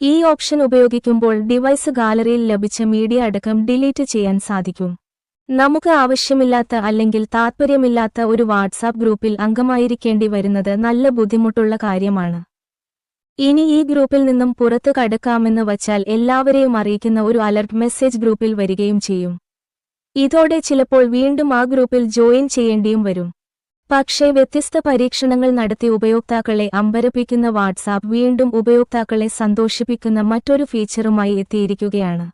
ഈ ഓപ്ഷൻ ഉപയോഗിക്കുമ്പോൾ ഡിവൈസ് ഗാലറിയിൽ ലഭിച്ച മീഡിയ അടക്കം ഡിലീറ്റ് ചെയ്യാൻ സാധിക്കും. നമുക്ക് ആവശ്യമില്ലാത്ത അല്ലെങ്കിൽ താത്പര്യമില്ലാത്ത ഒരു വാട്സാപ്പ് ഗ്രൂപ്പിൽ അംഗമായിരിക്കേണ്ടി വരുന്നത് നല്ല ബുദ്ധിമുട്ടുള്ള കാര്യമാണ്. ഇനി ഈ ഗ്രൂപ്പിൽ നിന്നും പുറത്തു കടക്കാമെന്ന് വച്ചാൽ എല്ലാവരെയും അറിയിക്കുന്ന ഒരു അലർട്ട് മെസ്സേജ് ഗ്രൂപ്പിൽ വരികയും ചെയ്യും. ഇതോടെ ചിലപ്പോൾ വീണ്ടും ആ ഗ്രൂപ്പിൽ ജോയിൻ ചെയ്യേണ്ടിയും വരും. പക്ഷേ വ്യത്യസ്ത പരീക്ഷണങ്ങൾ നടത്തി ഉപയോക്താക്കളെ അമ്പരപ്പിക്കുന്ന വാട്സാപ്പ് വീണ്ടും ഉപയോക്താക്കളെ സന്തോഷിപ്പിക്കുന്ന മറ്റൊരു ഫീച്ചറുമായി എത്തിയിരിക്കുകയാണ്.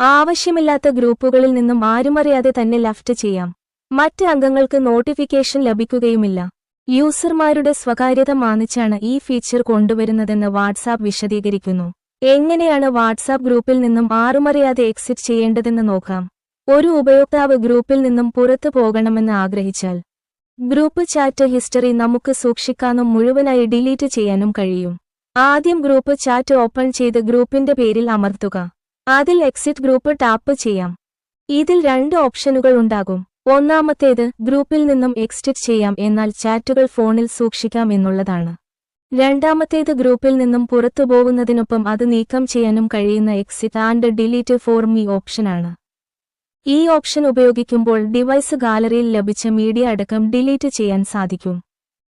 ആവശ്യമില്ലാത്ത ഗ്രൂപ്പുകളിൽ നിന്നും ആരുമറിയാതെ തന്നെ ലഫ്റ്റ് ചെയ്യാം. മറ്റ് അംഗങ്ങൾക്ക് നോട്ടിഫിക്കേഷൻ ലഭിക്കുകയുമില്ല. യൂസർമാരുടെ സ്വകാര്യത മാനിച്ചാണ് ഈ ഫീച്ചർ കൊണ്ടുവരുന്നതെന്ന് വാട്സാപ്പ് വിശദീകരിക്കുന്നു. എങ്ങനെയാണ് വാട്സാപ്പ് ഗ്രൂപ്പിൽ നിന്നും ആറുമറിയാതെ എക്സിറ്റ് ചെയ്യേണ്ടതെന്ന് നോക്കാം. ഒരു ഉപയോക്താവ് ഗ്രൂപ്പിൽ നിന്നും പുറത്തു പോകണമെന്ന് ആഗ്രഹിച്ചാൽ ഗ്രൂപ്പ് ചാറ്റ് ഹിസ്റ്ററി നമുക്ക് സൂക്ഷിക്കാനും മുഴുവനായി ഡിലീറ്റ് ചെയ്യാനും കഴിയും. ആദ്യം ഗ്രൂപ്പ് ചാറ്റ് ഓപ്പൺ ചെയ്ത് ഗ്രൂപ്പിന്റെ പേരിൽ അമർത്തുക. അതിൽ എക്സിറ്റ് ഗ്രൂപ്പ് ടാപ്പ് ചെയ്യാം. ഇതിൽ രണ്ട് ഓപ്ഷനുകൾ ഉണ്ടാകും. ഒന്നാമത്തേത് ഗ്രൂപ്പിൽ നിന്നും എക്സിറ്റ് ചെയ്യാം എന്നാൽ ചാറ്റുകൾ ഫോണിൽ സൂക്ഷിക്കാം എന്നുള്ളതാണ്. രണ്ടാമത്തേത് ഗ്രൂപ്പിൽ നിന്നും പുറത്തു പോകുന്നതിനൊപ്പം അത് നീക്കം ചെയ്യാനും കഴിയുന്ന exit and delete for me ഓപ്ഷനാണ്. ഈ ഓപ്ഷൻ ഉപയോഗിക്കുമ്പോൾ ഡിവൈസ് ഗാലറിയിൽ ലഭിച്ച മീഡിയ അടക്കം ഡിലീറ്റ് ചെയ്യാൻ സാധിക്കും.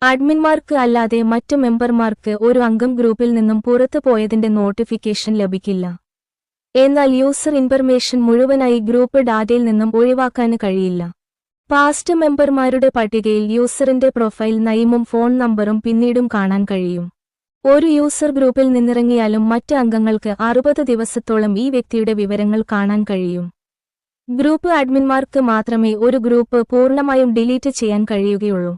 അഡ്മിൻമാർക്ക് അല്ലാതെ മറ്റു മെമ്പർമാർക്ക് ഒരു അംഗം ഗ്രൂപ്പിൽ നിന്നും പുറത്തു പോയതിന്റെ നോട്ടിഫിക്കേഷൻ ലഭിക്കില്ല. എന്നാൽ യൂസർ ഇൻഫർമേഷൻ മുഴുവനായി ഗ്രൂപ്പ് ഡാറ്റയിൽ നിന്നും ഒഴിവാക്കാൻ കഴിയില്ല. പാസ്റ്റ് മെമ്പർമാരുടെ പട്ടികയിൽ യൂസറിന്റെ പ്രൊഫൈൽ നയമും ഫോൺ നമ്പറും പിന്നീടും കാണാൻ കഴിയും. ഒരു യൂസർ ഗ്രൂപ്പിൽ നിന്നിറങ്ങിയാലും മറ്റ് അംഗങ്ങൾക്ക് അറുപത് ദിവസത്തോളം ഈ വ്യക്തിയുടെ വിവരങ്ങൾ കാണാൻ കഴിയും. ഗ്രൂപ്പ് അഡ്മിന്മാർക്ക് മാത്രമേ ഒരു ഗ്രൂപ്പ് പൂർണമായും ഡിലീറ്റ് ചെയ്യാൻ കഴിയുകയുള്ളൂ.